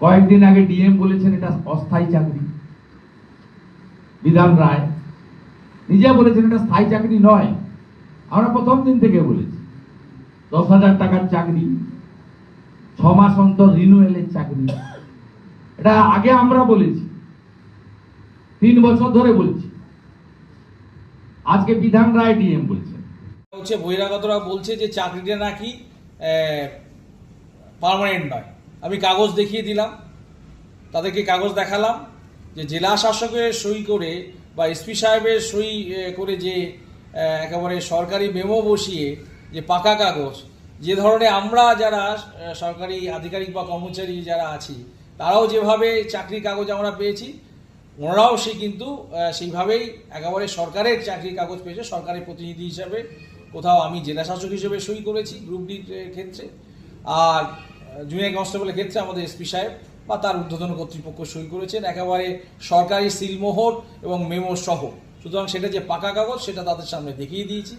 কয়েকদিন আগে ডিএম বলেছেন এটা অস্থায়ী চাকরি। বিধান রায় নিজে বলেছেন এটা স্থায়ী চাকরি নয়। আমরা প্রথম দিন থেকে বলেছি, দশ হাজার টাকার চাকরি, ছ মাস অন্তর রিনুয়েলের চাকরি। এটা আগে আমরা বলেছি, তিন বছর ধরে বলছি। আজকে বিধান রায় ডিএম বলছেন। হচ্ছে বহিরাগতরা বলছে যে চাকরিটা নাকি পার্মানেন্ট নয়। আমি কাগজ দেখিয়ে দিলাম, তাদেরকে কাগজ দেখালাম যে জেলা শাসকের সই করে বা এসপি সাহেবের সই করে যে একেবারে সরকারি মেমো বসিয়ে যে পাকা কাগজ, যে ধরনের আমরা যারা সরকারি আধিকারিক বা কর্মচারী যারা আছি, তারাও যেভাবে চাকরির কাগজ আমরা পেয়েছি, ওনারাও সে কিন্তু সেইভাবেই একেবারে সরকারের চাকরির কাগজ পেয়েছে, সরকারের প্রতিনিধি হিসাবে। কোথাও আমি জেলা শাসক হিসেবে সই করেছি, গ্রুপ ডির ক্ষেত্রে। আর জুনিয়র কনস্টেবলের ক্ষেত্রে আমাদের এসপি সাহেব বা তার উদ্বোধন কর্তৃপক্ষ সই করেছেন, একেবারে সরকারি সিলমোহর এবং মেমো সহ। সুতরাং সেটা যে পাকা কাগজ, সেটা তাদের সামনে দেখিয়ে দিয়েছি।